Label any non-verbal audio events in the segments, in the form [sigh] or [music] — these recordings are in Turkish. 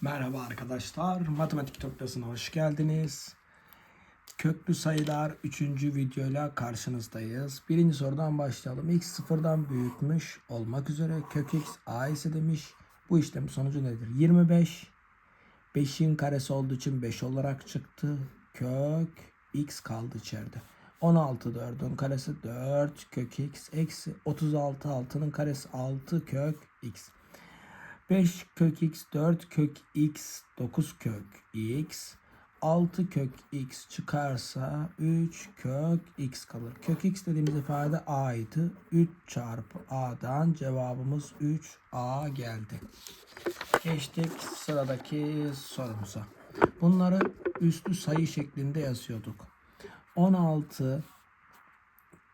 Merhaba arkadaşlar, Matematik Toplası'na hoş geldiniz. Köklü sayılar 3. videoyla karşınızdayız. Birinci sorudan başlayalım. x sıfırdan büyükmüş olmak üzere kök x a ise demiş. Bu işlemin sonucu nedir? 25. 5'in karesi olduğu için 5 olarak çıktı. Kök x kaldı içeride. 16 4'ün karesi 4 kök x eksi 36 6'nın karesi 6 kök x. 5 kök x 4 kök x 9 kök x 6 kök x çıkarsa 3 kök x kalır. Kök x dediğimiz ifade a'ydı. 3 çarpı a'dan cevabımız 3a geldi. Geçtik sıradaki sorumuza. Bunları üslü sayı şeklinde yazıyorduk. 16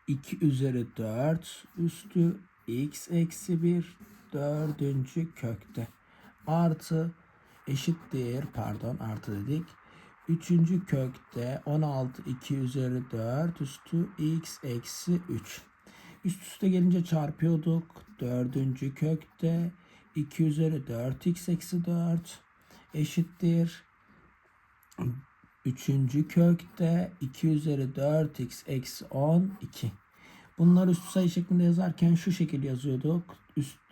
2 üzeri 4 üstü x eksi 1 dördüncü kökte artı eşittir pardon artı dedik. Üçüncü kökte 16 2 üzeri 4 üstü x eksi 3. Üst üste gelince çarpıyorduk. Dördüncü kökte 2 üzeri 4x eksi 4 eşittir. Üçüncü kökte 2 üzeri 4x eksi 12. Bunları üst sayı şeklinde yazarken şu şekilde yazıyorduk. Üst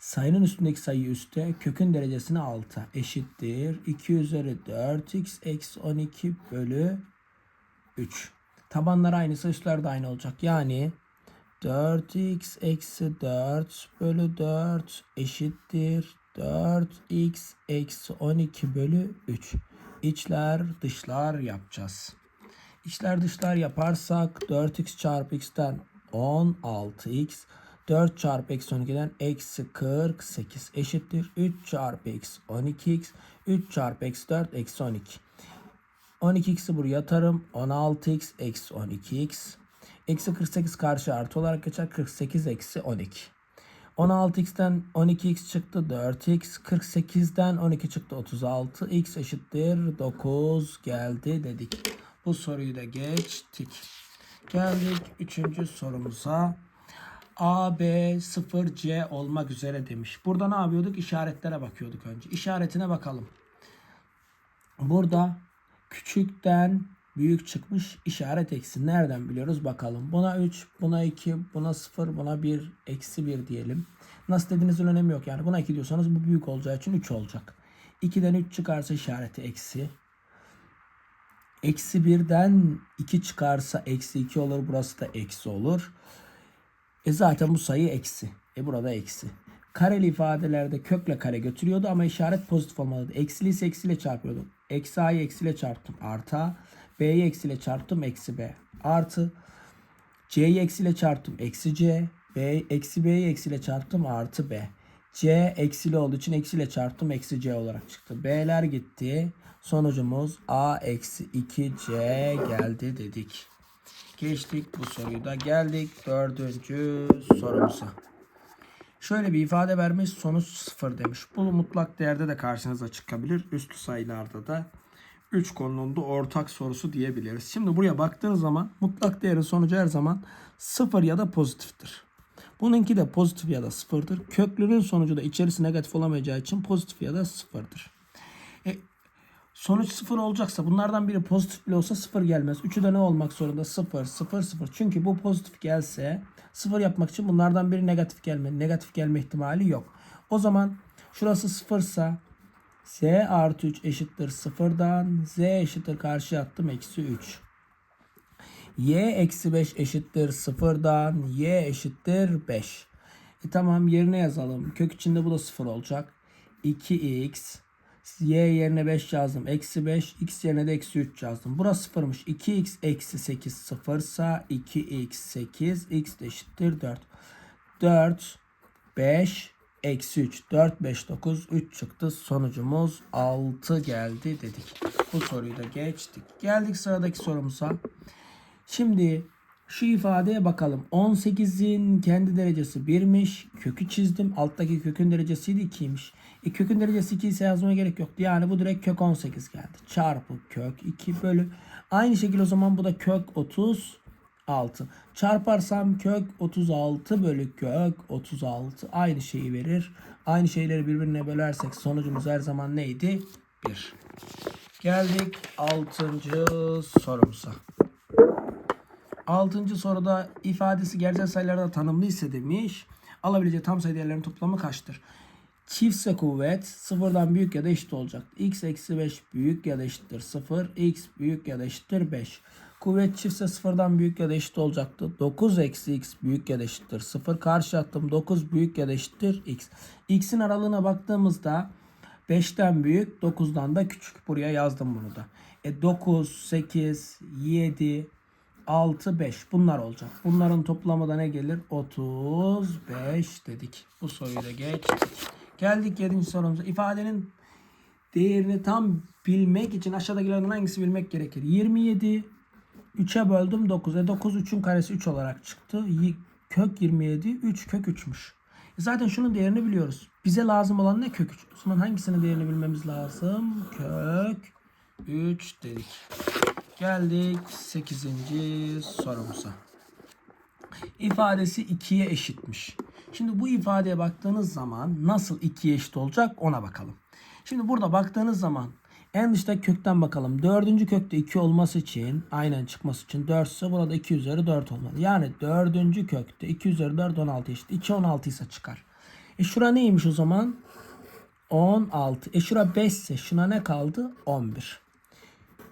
Sayının üstündeki sayı üstte kökün derecesini 6 eşittir. 2 üzeri 4x eksi 12 bölü 3. Tabanlar aynıysa üstler de aynı olacak. Yani 4x eksi 4 bölü 4 eşittir. 4x eksi 12 bölü 3. İçler dışlar yapacağız. İçler dışlar yaparsak 4x çarpı x'ten 16x 4 çarpı eksi 12'den eksi 48 eşittir. 3 çarpı eksi 12x. 3 çarpı eksi 4 eksi 12. 12x'i buraya atarım. 16x eksi 12x. Eksi 48 karşı artı olarak geçer. 48 eksi 12. 16x'ten 12x çıktı 4x. 48'den 12 çıktı 36. x eşittir 9 geldi dedik. Bu soruyu da geçtik. Geldik 3. sorumuza. A, B, 0, C olmak üzere demiş. Burada ne yapıyorduk? İşaretlere bakıyorduk önce. İşaretine bakalım. Burada küçükten büyük çıkmış işaret eksi. Nereden biliyoruz bakalım. Buna 3, buna 2, buna 0, buna 1, eksi 1 diyelim. Nasıl dediğinizin önemi yok. Yani buna 2 diyorsanız bu büyük olacağı için 3 olacak. 2'den 3 çıkarsa işareti eksi. Eksi 1'den 2 çıkarsa eksi 2 olur. Burası da eksi olur. E zaten bu sayı eksi. E burada eksi. Kareli ifadelerde kökle kare götürüyordu ama işaret pozitif olmalıydı. Eksili ise eksiyle çarpıyordum. Eksi a'yı eksiyle çarptım. Artı a. B'yi eksiyle çarptım. Eksi b. Artı c'yi eksiyle çarptım. Eksi c. B, eksi b'yi eksiyle çarptım. Artı b. C eksili olduğu için eksiyle çarptım. Eksi c olarak çıktı. B'ler gitti. Sonucumuz a eksi 2c geldi dedik. Geçtik bu soruyu da geldik dördüncü sorumuza. Şöyle bir ifade vermiş sonuç sıfır demiş. Bu mutlak değerde de karşınıza çıkabilir. Üstü sayılarda da 3 konunun ortak sorusu diyebiliriz. Şimdi buraya baktığınız zaman mutlak değerin sonucu her zaman sıfır ya da pozitiftir. Bununki de pozitif ya da sıfırdır. Köklünün sonucu da içerisi negatif olamayacağı için pozitif ya da sıfırdır. Sonuç sıfır olacaksa bunlardan biri pozitif bile olsa sıfır gelmez. Üçü de ne olmak zorunda? Sıfır, sıfır, sıfır. Çünkü bu pozitif gelse sıfır yapmak için bunlardan biri negatif gelme. Negatif gelme ihtimali yok. O zaman şurası sıfırsa z artı 3 eşittir sıfırdan. z eşittir karşıya attım eksi 3. y eksi 5 eşittir sıfırdan. y eşittir 5. E tamam yerine yazalım. Kök içinde bu da sıfır olacak. 2x y yerine 5 yazdım. Eksi 5. X yerine de eksi 3 yazdım. Burası sıfırmış. 2x eksi 8 sıfırsa 2x 8 x de eşittir 4. 4 5 eksi 3 4 5 9 3 çıktı. Sonucumuz 6 geldi dedik. Bu soruyu da geçtik. Geldik sıradaki sorumuza. Şimdi şu ifadeye bakalım. 18'in kendi derecesi 1'miş. Kökü çizdim. Alttaki kökün derecesi de 2'ymiş. E kökün derecesi 2 ise yazmaya gerek yoktu. Yani bu direkt kök 18 geldi. Çarpı kök 2 bölü. Aynı şekilde o zaman bu da kök 30 6. Çarparsam kök 36 bölü kök 36 aynı şeyi verir. Aynı şeyleri birbirine bölersek sonucumuz her zaman neydi? 1. Geldik 6. sorumuza. 6. soruda ifadesi gerçel sayılarda tanımlı ise demiş. Alabileceği tam sayı değerlerinin toplamı kaçtır? Çiftse kuvvet sıfırdan büyük ya da eşit olacak. x eksi 5 büyük ya da eşittir 0. x büyük ya da eşittir 5. Kuvvet çiftse sıfırdan büyük ya da eşit olacaktı. 9 eksi x büyük ya da eşittir 0. Karşı attım 9 büyük ya da eşittir x. x'in aralığına baktığımızda 5'ten büyük 9'dan da küçük. Buraya yazdım bunu da. E 9, 8, 7, 6, 5 bunlar olacak. Bunların toplamı da ne gelir? 35 dedik. Bu soruyu da geçtik. Geldik 7. sorumuza. İfadenin değerini tam bilmek için aşağıdakilerden hangisi bilmek gerekir? 27 3'e böldüm 9. E 9 3'ün karesi 3 olarak çıktı. Kök 27 3 kök 3'müş. E zaten şunun değerini biliyoruz. Bize lazım olan ne kök 3? O zaman hangisinin değerini bilmemiz lazım? Kök 3 dedik. Geldik 8. sorumuza. İfadesi 2'ye eşitmiş. Şimdi bu ifadeye baktığınız zaman nasıl 2'ye eşit olacak ona bakalım. Şimdi burada baktığınız zaman en dışta kökten bakalım. Dördüncü kökte 2 olması için aynen çıkması için 4 ise burada 2 üzeri 4 olmalı. Yani dördüncü kökte 2 üzeri 4 16 eşit. 2 16 ise çıkar. E şura neymiş o zaman? 16. E şura 5 ise şuna ne kaldı? 11.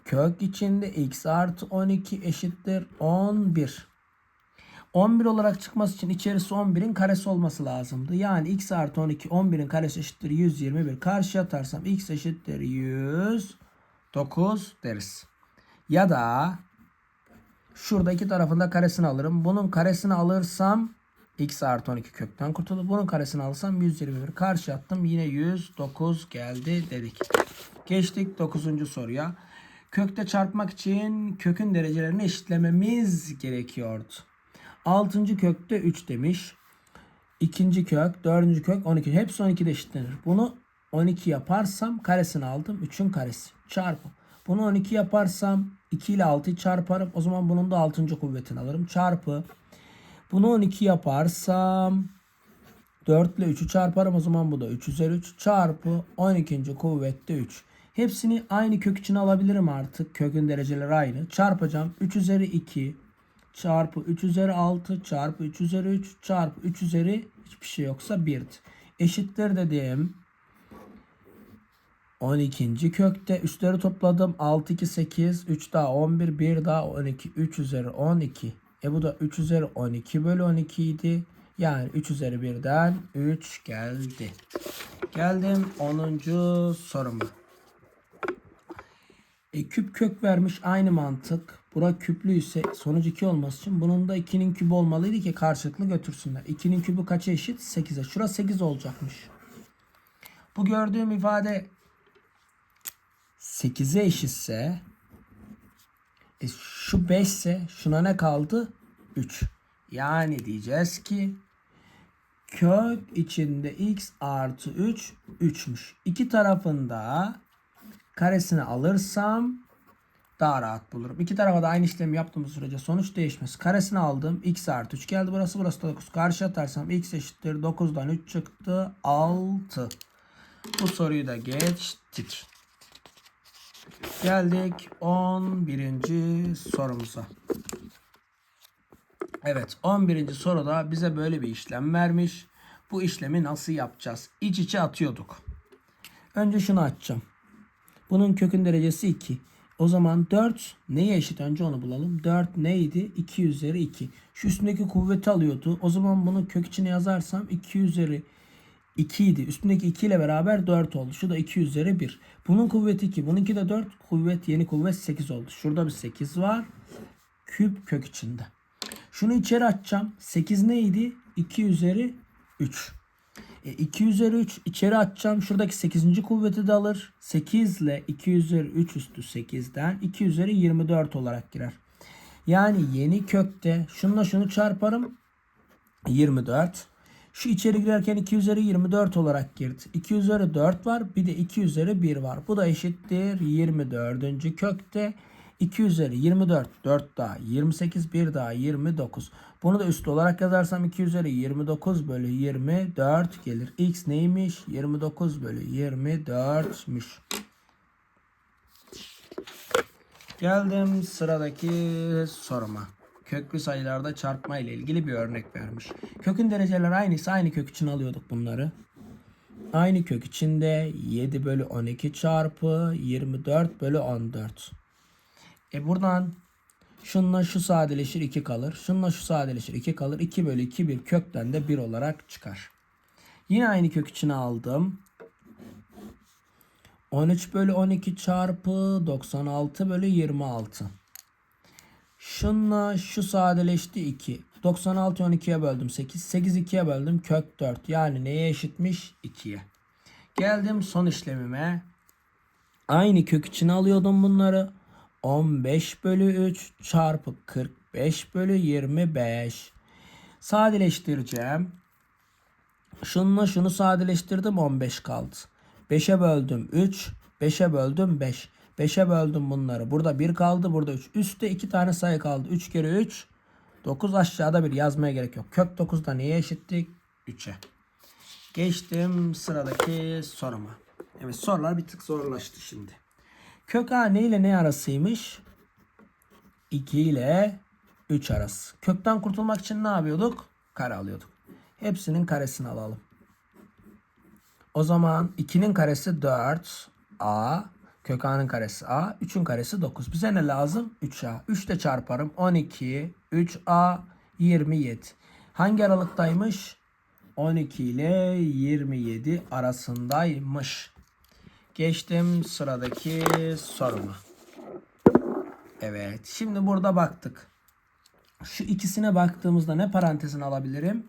Kök içinde x artı 12 eşittir 11. 11 olarak çıkması için içerisi 11'in karesi olması lazımdı. Yani x artı 12 11'in karesi eşittir 121. Karşıya atarsam x eşittir 109 deriz. Ya da şurada iki tarafında karesini alırım. Bunun karesini alırsam x artı 12 kökten kurtulur. Bunun karesini alırsam 121. Karşı attım yine 109 geldi dedik. Geçtik 9. soruya. Kökte çarpmak için kökün derecelerini eşitlememiz gerekiyordu. 6. kökte 3 demiş. İkinci kök, dördüncü kök 12. Hepsi 12'de eşitlenir. Bunu 12 yaparsam karesini aldım. 3'ün karesi. Çarpı. Bunu 12 yaparsam 2 ile 6'yı çarparım. O zaman bunun da 6. kuvvetini alırım. Çarpı. Bunu 12 yaparsam 4 ile 3'ü çarparım. O zaman bu da 3 üzeri 3 çarpı 12. kuvvette 3. Hepsini aynı kök içine alabilirim artık. Kökün dereceleri aynı. Çarpacağım. 3 üzeri 2 çarpı 3 üzeri 6 çarpı 3 üzeri 3 çarpı 3 üzeri hiçbir şey yoksa 1'dir. Eşittir dediğim 12. kökte üstleri topladım. 6 2 8 3 daha 11 1 daha 12 3 üzeri 12. E bu da 3 üzeri 12 bölü 12 idi. Yani 3 üzeri 1'den 3 geldi. Geldim 10. soruma. E, küp kök vermiş aynı mantık. Bura küplü ise sonuç 2 olması için bunun da 2'nin kübü olmalıydı ki karşılıklı götürsünler. 2'nin kübü kaça eşit? 8'e. Şura 8 olacakmış. Bu gördüğüm ifade 8'e eşitse e, şu 5 ise şuna ne kaldı? 3. Yani diyeceğiz ki kök içinde x artı 3 3'müş. İki tarafında karesini alırsam daha rahat bulurum. İki tarafa da aynı işlemi yaptığımız sürece sonuç değişmez. Karesini aldım. x artı 3 geldi burası. Burası da 9. Karşı atarsam x eşittir. 9'dan 3 çıktı. 6. Bu soruyu da geçtik. Geldik 11. sorumuza. Evet 11. soruda bize böyle bir işlem vermiş. Bu işlemi nasıl yapacağız? İç içe atıyorduk. Önce şunu açacağım. Bunun kökün derecesi 2. O zaman 4 neye eşit? Önce onu bulalım. 4 neydi? 2 üzeri 2. Şu üstündeki kuvveti alıyordu. O zaman bunu kök içine yazarsam 2 üzeri 2 idi. Üstündeki 2 ile beraber 4 oldu. Şu da 2 üzeri 1. Bunun kuvveti 2. Bununki de 4. Kuvvet yeni kuvvet 8 oldu. Şurada bir 8 var. Küp kök içinde. Şunu içeri açacağım. 8 neydi? 2 üzeri 3. E, 2 üzeri 3 içeri atacağım. Şuradaki 8. kuvveti de alır. 8 ile 2 üzeri 3 üstü 8'den 2 üzeri 24 olarak girer. Yani yeni kökte şununla şunu çarparım. 24. Şu içeri girerken 2 üzeri 24 olarak girdi. 2 üzeri 4 var. Bir de 2 üzeri 1 var. Bu da eşittir 24. kökte 2 üzeri 24 4 daha 28 1 daha 29. Bunu da üstü olarak yazarsam 2 üzeri 29 bölü 24 gelir. X neymiş? 29 bölü 24'müş. Geldim sıradaki soruma. Köklü sayılarda çarpma ile ilgili bir örnek vermiş. Kökün dereceleri aynıysa aynı kök için alıyorduk bunları. Aynı kök içinde 7 bölü 12 çarpı 24 bölü 14. E buradan şununla şu sadeleşir 2 kalır. Şununla şu sadeleşir 2 kalır. 2 bölü 2 bir kökten de 1 olarak çıkar. Yine aynı kök içine aldım. 13 bölü 12 çarpı 96 bölü 26. Şunla şu sadeleşti 2. 96 12'ye böldüm 8. 8 2'ye böldüm kök 4. Yani neye eşitmiş? 2'ye. Geldim son işlemime. Aynı kök içine alıyordum bunları. 15 bölü 3 çarpı 45 bölü 25. Sadeleştireceğim. Şununla şunu sadeleştirdim 15 kaldı. 5'e böldüm 3. 5'e böldüm 5. 5'e böldüm bunları. Burada 1 kaldı. Burada 3. Üstte 2 tane sayı kaldı. 3 kere 3. 9 aşağıda bir yazmaya gerek yok. Kök 9'da neye eşittik? 3'e. Geçtim sıradaki soruma. Evet sorular bir tık zorlaştı şimdi. Kök A ne ile ne arasıymış? 2 ile 3 arası. Kökten kurtulmak için ne yapıyorduk? Kare alıyorduk. Hepsinin karesini alalım. O zaman 2'nin karesi 4. A. Kök A'nın karesi A. 3'ün karesi 9. Bize ne lazım? 3A. 3 de çarparım. 12. 3A. 27. Hangi aralıktaymış? 12 ile 27 arasındaymış. Geçtim sıradaki soruma. Evet. Şimdi burada baktık. Şu ikisine baktığımızda ne parantezini alabilirim?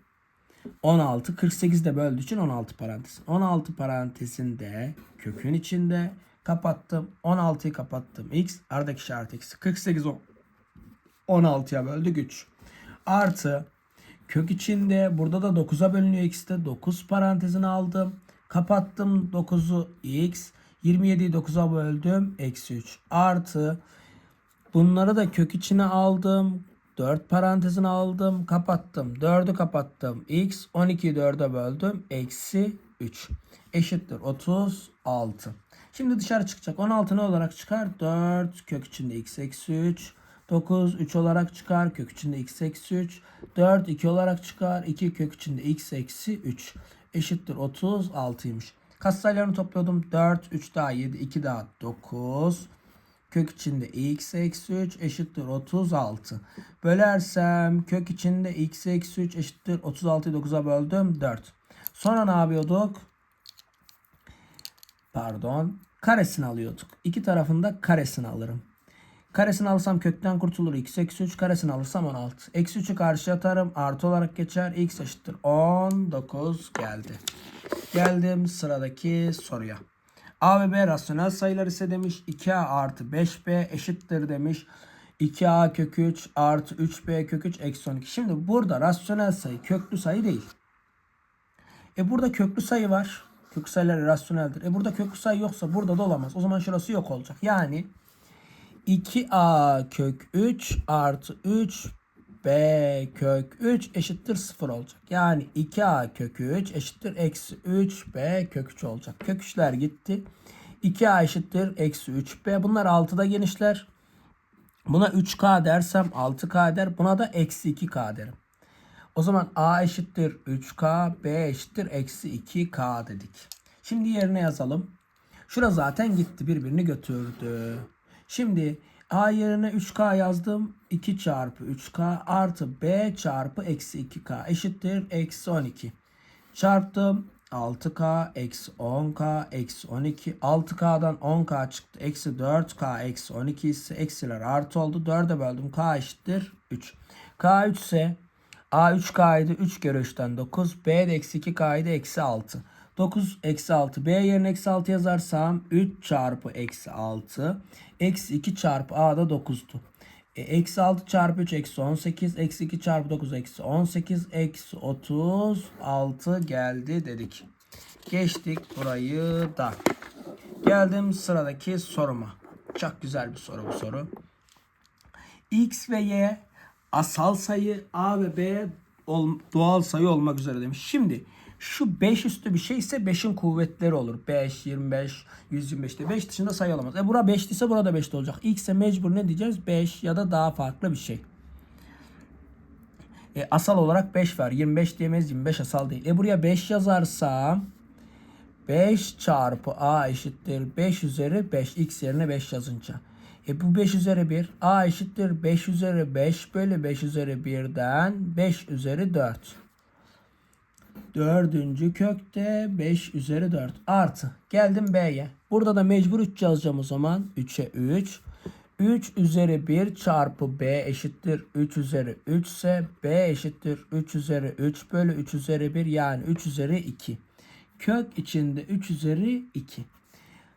16 48 de böldüğü için 16 parantez. 16 parantezinde kökün içinde kapattım. 16'yı kapattım. X aradaki işaret eksi. 48 o 16'ya böldük 3. Artı kök içinde burada da 9'a bölünüyor x'te. 9 parantezini aldım. Kapattım 9'u x. 27'yi 9'a böldüm. Eksi 3. Artı bunları da kök içine aldım. 4 parantezini aldım. Kapattım. 4'ü kapattım. X 12'yi 4'e böldüm. Eksi 3. Eşittir 36. Şimdi dışarı çıkacak. 16 ne olarak çıkar? 4 kök içinde x eksi 3. 9 3 olarak çıkar. Kök içinde x eksi 3. 4 2 olarak çıkar. 2 kök içinde x eksi 3. Eşittir 36'ymış. Katsayılarını topluyordum. 4 3 daha 7 2 daha 9. Kök içinde x eksi 3 eşittir 36. Bölersem kök içinde x eksi 3 eşittir 36'yı 9'a böldüm 4. Sonra ne yapıyorduk? Pardon. Karesini alıyorduk. İki tarafında karesini alırım. Karesini alırsam kökten kurtulur. x eksi 3 karesini alırsam 16. Eksi 3'ü karşıya atarım. Artı olarak geçer. x eşittir 19 geldi. Geldim sıradaki soruya. A ve B rasyonel sayılar ise demiş 2A artı 5B eşittir demiş. 2A kök 3 artı 3B kök 3 eksi 12. Şimdi burada rasyonel sayı köklü sayı değil. E burada köklü sayı var. Köklü sayılar rasyoneldir. E burada köklü sayı yoksa burada da olamaz. O zaman şurası yok olacak. Yani 2A kök 3 artı 3 B kök 3 eşittir 0 olacak. Yani 2A kök 3 eşittir eksi 3B kök 3 olacak. Kök 3'ler gitti. 2A eşittir eksi 3B. Bunlar 6'da genişler. Buna 3K dersem 6K der. Buna da eksi 2K derim. O zaman A eşittir 3K, B eşittir eksi 2K dedik. Şimdi yerine yazalım. Şura zaten gitti birbirini götürdü. Şimdi A yerine 3K yazdım. 2 çarpı 3K artı B çarpı eksi 2K eşittir eksi 12. Çarptım 6K eksi 10K eksi 12. 6K'dan 10K çıktı. Eksi 4K eksi 12 ise eksiler artı oldu. 4'e böldüm. K eşittir 3. K 3 ise A 3K'ydı. 3 kere 3'ten 9. B de eksi 2K'ydı. Eksi 6. 9 eksi 6. B yerine eksi 6 yazarsam 3 çarpı eksi 6. Eksi 2 çarpı A da 9'du. E, eksi 6 çarpı 3 eksi 18. Eksi 2 çarpı 9 eksi 18. Eksi 36 geldi dedik. Geçtik burayı da. Geldim sıradaki soruma. Çok güzel bir soru bu soru. X ve Y asal sayı A ve B doğal sayı olmak üzere demiş. Şimdi şu 5 üstü bir şey ise 5'in kuvvetleri olur. 5, 25, 125'te 5 dışında sayı olamaz. E bura 5 ise burada 5 de olacak. X'e mecbur ne diyeceğiz? 5 ya da daha farklı bir şey. E, asal olarak 5 var. 25 diyemeyiz. 25 asal değil. E buraya 5 yazarsam 5 çarpı a eşittir 5 üzeri 5 x yerine 5 yazınca. E bu 5 üzeri 1 a eşittir 5 üzeri 5 bölü 5 üzeri 1'den 5 üzeri 4. Dördüncü kökte 5 üzeri 4 artı. Geldim B'ye. Burada da mecbur 3 yazacağım o zaman. 3'e 3. 3 üzeri 1 çarpı B eşittir 3 üzeri 3 ise B eşittir 3 üzeri 3 bölü 3 üzeri 1 yani 3 üzeri 2. Kök içinde 3 üzeri 2.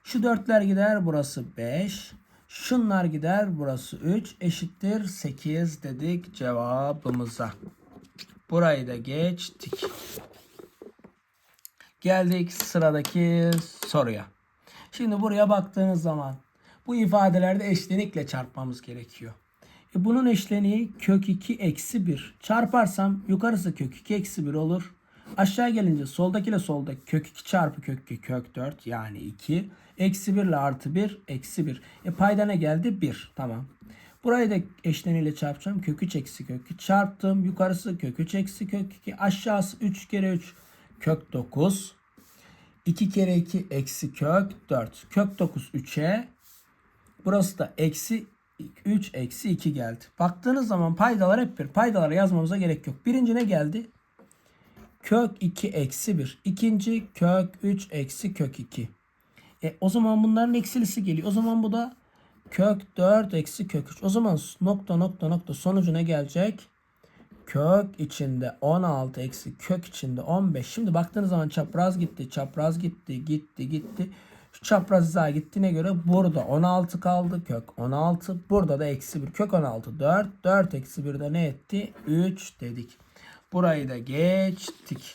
Şu dörtler gider burası 5. Şunlar gider burası 3 eşittir 8 dedik cevabımıza. Burayı da geçtik. Geldik sıradaki soruya. Şimdi buraya baktığınız zaman bu ifadelerde eşlenikle çarpmamız gerekiyor. E bunun eşleniği kök 2 eksi 1. Çarparsam yukarısı kök 2 eksi 1 olur. Aşağı gelince soldakiyle solda kök 2 çarpı kök 2 kök 4 yani 2. Eksi 1 ile artı 1 eksi 1. E payda ne geldi? 1. Tamam. Burayı da eşleniyle çarpacağım. Kök 3 eksi kök 2 çarptım. Yukarısı kök 3 eksi kök 2. Aşağısı 3 kere 3 kök 9. 2 kere 2 eksi kök 4. Kök 9 3'e. Burası da eksi 3 eksi 2 geldi. Baktığınız zaman paydalar hep bir. Paydaları yazmamıza gerek yok. Birinci ne geldi? Kök 2 eksi 1. İkinci kök 3 eksi kök 2. E, o zaman bunların eksilisi geliyor. O zaman bu da kök 4 eksi kök 3. O zaman nokta nokta nokta sonucu ne gelecek? Kök içinde 16 eksi kök içinde 15. Şimdi baktığınız zaman çapraz gitti, çapraz gitti, gitti, gitti. Şu çapraz hizaya gittiğine göre burada 16 kaldı. Kök 16. Burada da eksi 1. Kök 16 4. 4 eksi 1 de ne etti? 3 dedik. Burayı da geçtik.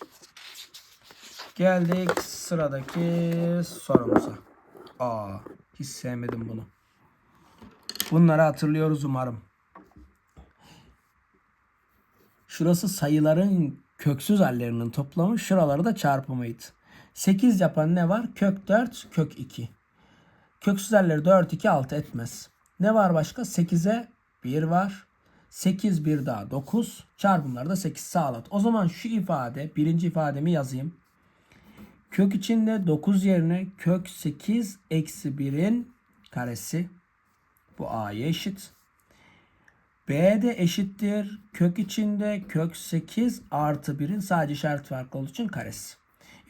Geldik sıradaki sorumuza. Aa, hiç sevmedim bunu. Bunları hatırlıyoruz umarım. Şurası sayıların köksüz hallerinin toplamı, şuraları da çarpımıydı. 8 yapan ne var? Kök 4, kök 2. Köksüz halleri 4, 2, 6 etmez. Ne var başka? 8'e 1 var. 8 bir daha 9. Çarpımları da 8 sağlat. O zaman şu ifade, birinci ifademi yazayım. Kök içinde 9 yerine kök 8 eksi 1'in karesi. Bu a'ya eşit. B de eşittir. Kök içinde kök 8 artı 1'in sadece işaret farkı olduğu için karesi.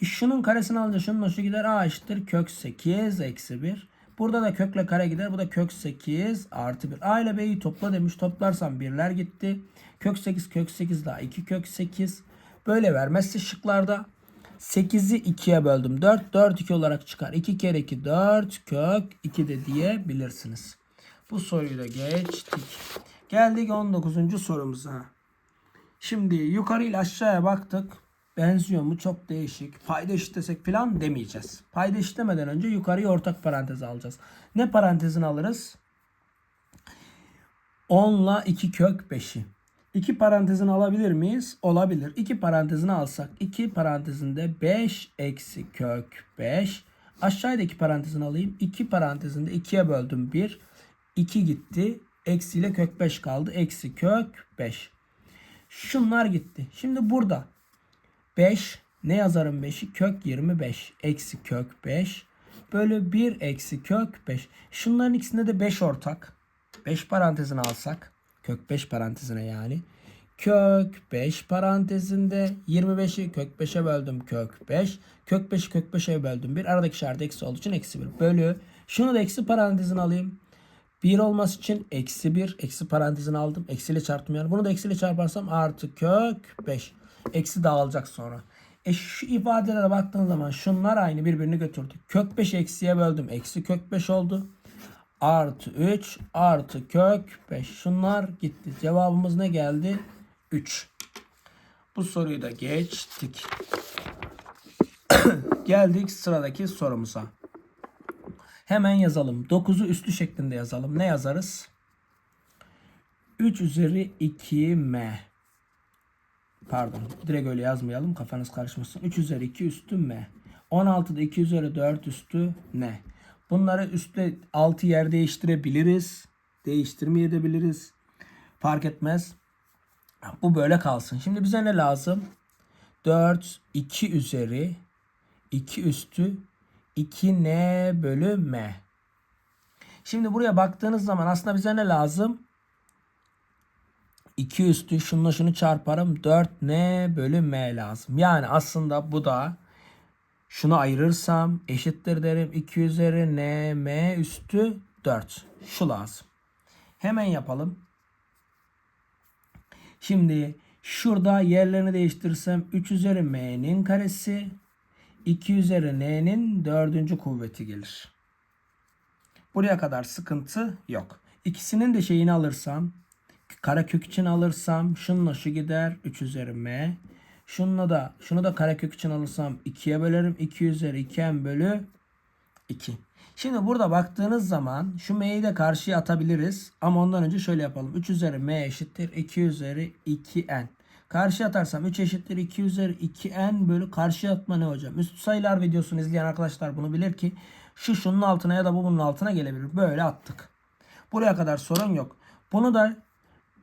E şunun karesini alınca şunun şu gider. A eşittir kök 8 eksi 1. Burada da kökle kare gider. Bu da kök 8 artı 1. A ile B'yi topla demiş. Toplarsam birler gitti. Kök 8 kök 8 daha 2 kök 8. Böyle vermezse şıklarda 8'i 2'ye böldüm. 4 4 2 olarak çıkar. 2 kere 2 4 kök 2 de diyebilirsiniz. Bu soruyu da geçtik. Geldik 19. sorumuza. Şimdi yukarı ile aşağıya baktık. Benziyor mu? Çok değişik. Payda eşitlesek falan demeyeceğiz. Payda eşitlemeden önce yukarıya ortak parantez alacağız. Ne parantezini alırız? 10 ile 2 kök 5'i. 2 parantezini alabilir miyiz? Olabilir. 2 parantezini alsak 2 parantezinde 5 eksi kök 5. Aşağıdaki parantezini alayım. 2 parantezinde 2'ye böldüm 1. 2 gitti. Eksiyle kök 5 kaldı. Eksi kök 5. Şunlar gitti. Şimdi burada 5 ne yazarım 5'i? Kök 25 eksi kök 5 bölü 1 eksi kök 5. Şunların ikisinde de 5 ortak. 5 parantezini alsak kök 5 parantezine yani. Kök 5 parantezinde 25'i kök 5'e böldüm kök 5. Kök 5'i kök 5'e böldüm 1. Aradaki işaret eksi olduğu için eksi 1 bölü. Şunu da eksi parantezine alayım. 1 olması için eksi 1. Eksi parantezini aldım. Eksiyle çarptım. Bunu da eksiyle çarparsam artı kök 5. Eksi dağılacak sonra. E şu ifadelere baktığınız zaman şunlar aynı birbirini götürdü. Kök 5 eksiye böldüm. Eksi kök 5 oldu. Artı 3 artı kök 5. Şunlar gitti. Cevabımız ne geldi? 3. Bu soruyu da geçtik. [coughs] Geldik sıradaki sorumuza. Hemen yazalım. 9'u üstü şeklinde yazalım. Ne yazarız? 3 üzeri 2m. Pardon. Direkt öyle yazmayalım. Kafanız karışmasın. 3 üzeri 2 üstü m. 16'da 2 üzeri 4 üstü ne? Bunları üstte 6 yer değiştirebiliriz. Değiştirmeyebiliriz. Fark etmez. Bu böyle kalsın. Şimdi bize ne lazım? 4 2 üzeri 2 üstü 2n bölü m. Şimdi buraya baktığınız zaman aslında bize ne lazım? 2 üstü şununla şunu çarparım 4n bölü m lazım. Yani aslında bu da şunu ayırırsam eşittir derim 2 üzeri n m üstü 4. Şu lazım. Hemen yapalım. Şimdi şurada yerlerini değiştirirsem 3 üzeri m'nin karesi 2 üzeri n'nin dördüncü kuvveti gelir. Buraya kadar sıkıntı yok. İkisinin de şeyini alırsam karekök için alırsam şununla şu gider 3 üzeri m. Şununla da şunu da karekök için alırsam 2'ye bölerim. 2 üzeri 2m bölü 2. Şimdi burada baktığınız zaman şu m'yi de karşıya atabiliriz. Ama ondan önce şöyle yapalım. 3 üzeri m eşittir 2 üzeri 2n. Karşıya atarsam 3 eşittir 2 üzeri 2n bölü karşıya atma ne hocam? Üstü sayılar videosunu izleyen arkadaşlar bunu bilir ki şu şunun altına ya da bu bunun altına gelebilir. Böyle attık. Buraya kadar sorun yok. Bunu da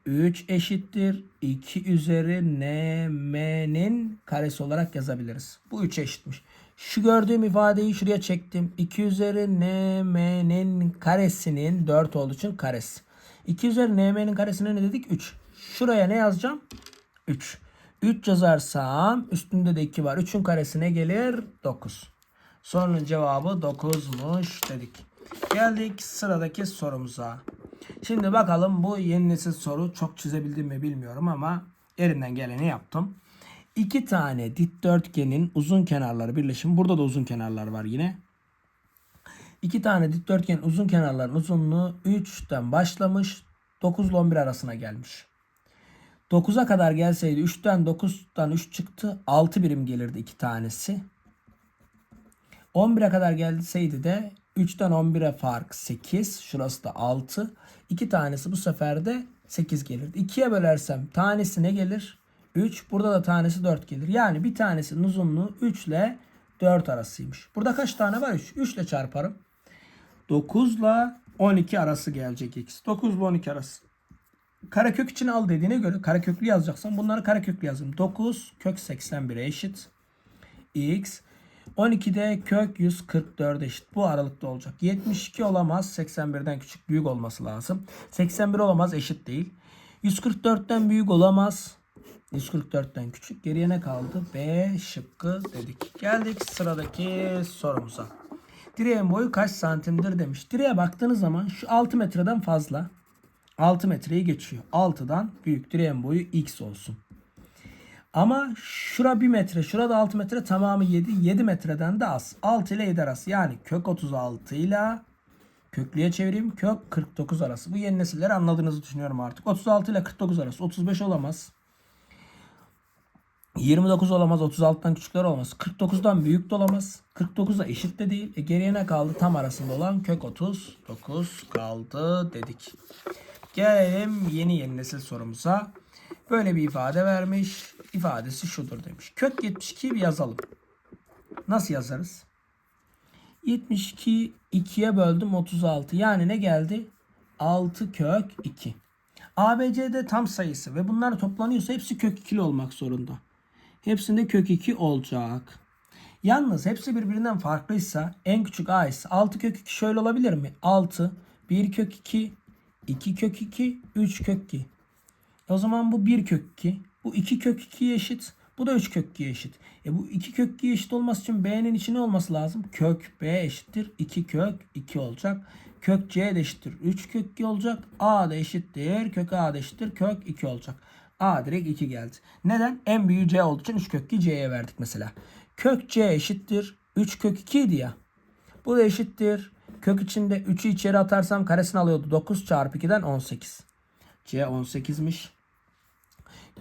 3 eşittir 2 üzeri n m'nin karesi olarak yazabiliriz. Bu 3 eşitmiş. Şu gördüğüm ifadeyi şuraya çektim. 2 üzeri n m'nin karesinin 4 olduğu için karesi. 2 üzeri n m'nin karesine ne dedik? 3. Şuraya ne yazacağım? 3. 3 yazarsam üstünde de 2 var. 3'ün karesine gelir 9. Sorunun cevabı 9'muş dedik. Geldik sıradaki sorumuza. Şimdi bakalım bu yeni nesil soru çok çizebildim mi bilmiyorum ama elimden geleni yaptım. İki tane dikdörtgenin uzun kenarları birleşimi. Burada da uzun kenarlar var yine. İki tane dikdörtgenin uzun kenarların uzunluğu 3'ten başlamış 9 ile 11 arasına gelmiş. 9'a kadar gelseydi 3'ten 9'dan 3 çıktı. 6 birim gelirdi iki tanesi. 11'e kadar gelseydi de 3'ten 11'e fark 8. Şurası da 6. 2 tanesi bu sefer de 8 gelirdi. 2'ye bölersem tanesi ne gelir? 3. Burada da tanesi 4 gelir. Yani bir tanesinin uzunluğu 3 ile 4 arasıymış. Burada kaç tane var? 3. 3 ile çarparım. 9 ile 12 arası gelecek x. 9 ile 12 arası. Karekök için al dediğine göre kareköklü yazacaksan bunları kareköklü yazdım. 9 kök 81'e eşit. x 12'de kök 144 eşit. Bu aralıkta olacak. 72 olamaz. 81'den küçük büyük olması lazım. 81 olamaz eşit değil. 144'ten büyük olamaz. 144'ten küçük. Geriye ne kaldı? B şıkkı dedik. Geldik sıradaki sorumuza. Direğin boyu kaç santimdir demiş. Direğe baktığınız zaman şu 6 metreden fazla. 6 metreyi geçiyor. 6'dan büyük direğin boyu x olsun. Ama şura 1 metre, şurada 6 metre tamamı 7. 7 metreden de az. 6 ile 7 arası. Yani kök 36 ile köklüye çevireyim. Kök 49 arası. Bu yeni nesilleri anladığınızı düşünüyorum artık. 36 ile 49 arası. 35 olamaz. 29 olamaz. 36'dan küçükler olamaz. 49'dan büyük de olamaz. 49 da eşit de değil. E geriye ne kaldı? Tam arasında olan kök 39 kaldı dedik. Gelelim yeni yeni nesil sorumuza. Böyle bir ifade vermiş. İfadesi şudur demiş. Kök 72'yi bir yazalım. Nasıl yazarız? 72 2'ye böldüm 36. Yani ne geldi? 6 kök 2. ABCD tam sayısı ve bunlar toplanıyorsa hepsi kök 2'li olmak zorunda. Hepsinde kök 2 olacak. Yalnız hepsi birbirinden farklıysa en küçük a ise 6 kök 2 şöyle olabilir mi? 6, 1 kök 2, 2 kök 2, 3 kök 2. O zaman bu 1 kök 2. Bu 2 kök 2'ye eşit. Bu da 3 kök 2'ye eşit. E bu 2 kök 2'ye eşit olması için B'nin içine olması lazım. Kök B eşittir 2 kök 2 olacak. Kök C de eşittir 3 kök 2 olacak. A da eşittir kök A da eşittir kök 2 olacak. A direkt 2 geldi. Neden? En büyüğü C olduğu için 3 kök 2 C'ye verdik mesela. Kök C eşittir 3 kök 2 idi ya. Bu da eşittir. Kök içinde 3'ü içeri atarsam karesini alıyordu. 9 çarpı 2'den 18. C 18'miş.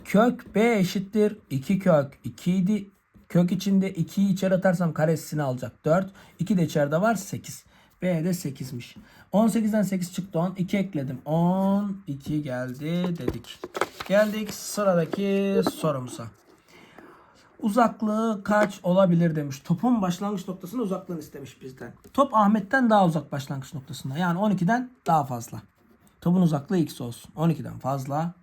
Kök B eşittir 2 kök 2 idi. Kök içinde 2'yi içeri atarsam karesini alacak 4. 2 de içeride var 8. B de 8'miş. 18'den 8 çıktı 10. 2 ekledim. 12 geldi dedik. Geldik sıradaki sorumuza. Uzaklığı kaç olabilir demiş. Topun başlangıç noktasının uzaklığını istemiş bizden. Top Ahmet'ten daha uzak başlangıç noktasında. Yani 12'den daha fazla. Topun uzaklığı x olsun. 12'den fazla.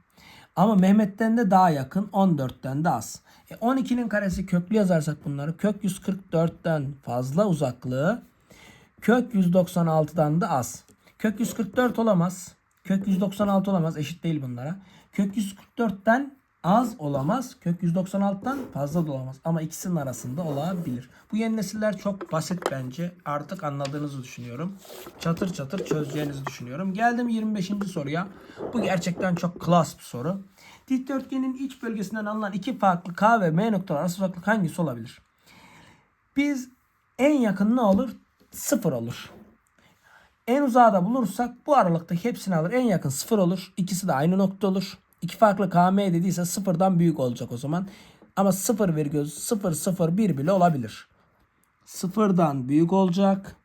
Ama Mehmet'ten de daha yakın. 14'ten de az. E 12'nin karesi köklü yazarsak bunları. Kök 144'ten fazla uzaklığı. Kök 196'dan da az. Kök 144 olamaz. Kök 196 olamaz. Eşit değil bunlara. Kök 144'ten az olamaz. Kök 196'dan fazla da olamaz. Ama ikisinin arasında olabilir. Bu yeni nesiller çok basit bence. Artık anladığınızı düşünüyorum. Çatır çatır çözeceğinizi düşünüyorum. Geldim 25. soruya. Bu gerçekten çok klas bir soru. Dikdörtgenin iç bölgesinden alınan iki farklı K ve M noktaları arası uzaklık hangisi olabilir? Biz en yakın ne olur? Sıfır olur. En uzağı da bulursak bu aralıktaki hepsini alır. En yakın sıfır olur. İkisi de aynı nokta olur. İki farklı KM dediyse sıfırdan büyük olacak o zaman. Ama 0,001 bile olabilir. Sıfırdan büyük olacak.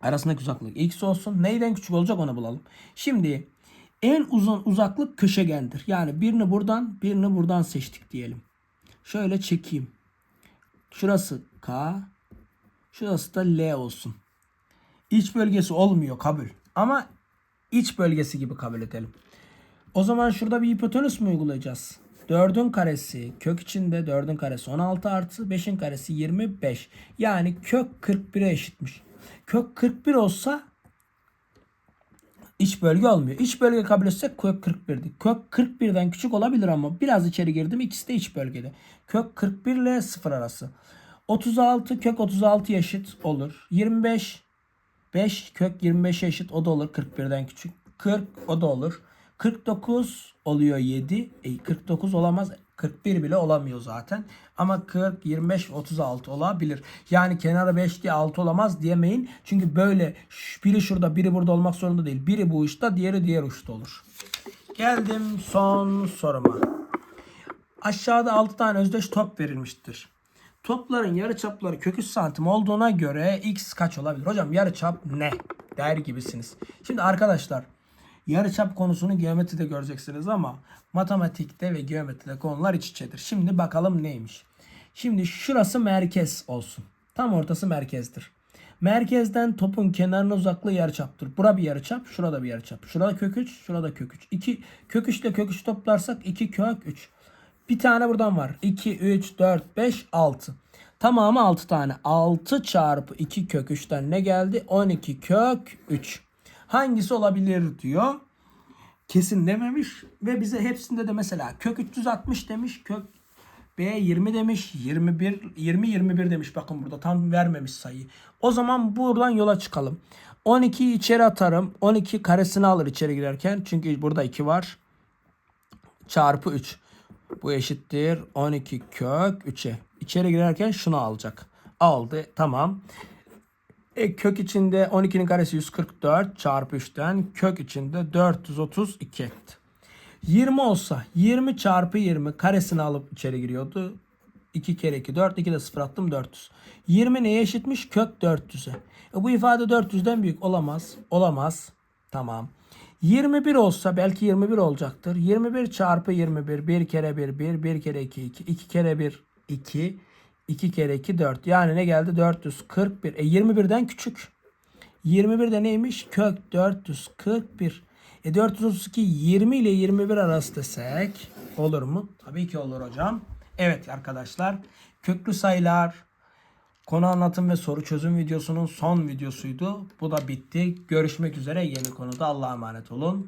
Arasındaki uzaklık x olsun. Neyden küçük olacak onu bulalım. Şimdi en uzun uzaklık köşegendir. Yani birini buradan birini buradan seçtik diyelim. Şöyle çekeyim. Şurası K. Şurası da L olsun. İç bölgesi olmuyor kabul. Ama iç bölgesi gibi kabul edelim. O zaman şurada bir hipotenüs mü uygulayacağız? 4'ün karesi kök içinde 4'ün karesi 16 artı 5'in karesi 25. Yani kök 41'e eşitmiş. Kök 41 olsa iç bölge olmuyor. İç bölge kabul etsek kök 41'di. Kök 41'den küçük olabilir ama biraz içeri girdim ikisi de iç bölgede. Kök 41 ile 0 arası. 36 kök 36 eşit olur. 25 5 kök 25 eşit o da olur 41'den küçük. 40 o da olur. 49 oluyor 7. E, 49 olamaz. 41 bile olamıyor zaten. Ama 40, 25, 36 olabilir. Yani kenara 5 diye 6 olamaz diyemeyin. Çünkü böyle biri şurada biri burada olmak zorunda değil. Biri bu uçta diğeri diğer uçta olur. Geldim son soruma. Aşağıda 6 tane özdeş top verilmiştir. Topların yarıçapları kök 3 santim olduğuna göre x kaç olabilir? Hocam yarıçap ne? Der gibisiniz. Şimdi arkadaşlar yarıçap konusunu geometride göreceksiniz ama matematikte ve geometride konular iç içedir. Şimdi bakalım neymiş. Şimdi şurası merkez olsun. Tam ortası merkezdir. Merkezden topun kenarına uzaklığı yarıçaptır. Bura bir yarıçap, şurada bir yarıçap. Şurada kök 3, şurada kök 3. 2 kök 3 ile kök 3 toplarsak 2 kök 3. Bir tane buradan var. 2, 3, 4, 5, 6. Tamamı 6 tane. 6 çarpı 2 kök 3'ten ne geldi? 12 kök 3. Hangisi olabilir diyor. Kesin dememiş ve bize hepsinde de mesela kök 360 demiş, kök B 20 demiş, 21 20 21 demiş. Bakın burada tam vermemiş sayıyı. O zaman buradan yola çıkalım. 12'yi içeri atarım. 12 karesini alır içeri girerken. Çünkü burada 2 var. Çarpı 3. Bu eşittir 12 kök 3'e. İçeri girerken şunu alacak. Aldı. Tamam. E, kök içinde 12'nin karesi 144 çarpı 3'ten kök içinde 432 etti. 20 olsa 20 çarpı 20 karesini alıp içeri giriyordu. 2 kere 2 4 2 de 0 attım 400. 20 neye eşitmiş? Kök 400'e. E, bu ifade 400'den büyük olamaz. Olamaz. Tamam. 21 olsa belki 21 olacaktır. 21 çarpı 21 1 kere 1 1 1 kere 2 2 2 kere 1 2 2 kere 2 4. Yani ne geldi? 441. E 21'den küçük. 21 de neymiş? Kök 441. E 432 20 ile 21 arası desek olur mu? Tabii ki olur hocam. Evet arkadaşlar köklü sayılar konu anlatım ve soru çözüm videosunun son videosuydu. Bu da bitti. Görüşmek üzere yeni konuda Allah'a emanet olun.